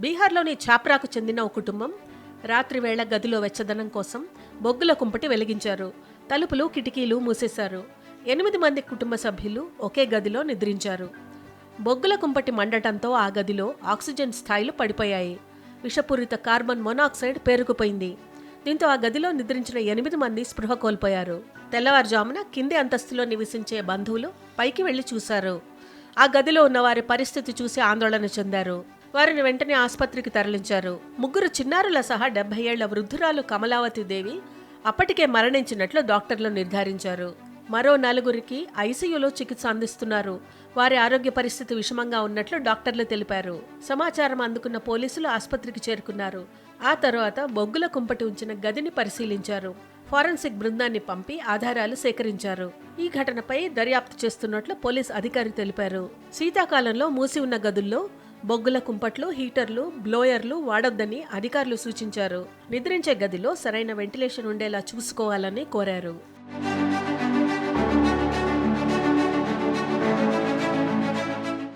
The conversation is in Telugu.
బీహార్లోని ఛాప్రాకు చెందిన ఓ కుటుంబం రాత్రివేళ గదిలో వెచ్చదనం కోసం బొగ్గుల కుంపటి వెలిగించారు. తలుపులు కిటికీలు మూసేశారు. ఎనిమిది మంది కుటుంబ సభ్యులు ఒకే గదిలో నిద్రించారు. బొగ్గుల కుంపటి మండటంతో ఆ గదిలో ఆక్సిజన్ స్థాయిలు పడిపోయాయి. విషపూరిత కార్బన్ మొనాక్సైడ్ పేరుకుపోయింది. దీంతో ఆ గదిలో నిద్రించిన ఎనిమిది మంది స్పృహ కోల్పోయారు. తెల్లవారుజామున కింది అంతస్తులో నివసించే బంధువులు పైకి వెళ్ళి చూశారు. ఆ గదిలో ఉన్న వారి పరిస్థితి చూసి ఆందోళన చెందారు. వారిని వెంటనే ఆసుపత్రికి తరలించారు. ముగ్గురు చిన్నారుల సహా డెబ్బై ఏళ్ళ వృద్ధురాలు కమలావతి దేవి అప్పటికే మరణించినట్లు డాక్టర్లు నిర్ధారించారు. మరో నలుగురికి ఐసీయూలో చికిత్స అందిస్తున్నారు. వారి ఆరోగ్య పరిస్థితి విషమంగా ఉన్నట్లు డాక్టర్లు తెలిపారు. సమాచారం అందుకున్న పోలీసులు ఆసుపత్రికి చేరుకున్నారు. ఆ తర్వాత బొగ్గుల కుంపటి ఉంచిన గదిని పరిశీలించారు. ఫారెన్సిక్ బృందాన్ని పంపి ఆధారాలు సేకరించారు. ఈ ఘటనపై దర్యాప్తు చేస్తున్నట్లు పోలీస్ అధికారి తెలిపారు. శీతాకాలంలో మూసి ఉన్న గదుల్లో బొగ్గుల కుంపట్లు హీటర్లు బ్లోయర్లు వాడొద్దని అధికారులు సూచించారు. నిద్రించే గదిలో సరైన వెంటిలేషన్ ఉండేలా చూసుకోవాలని కోరారు.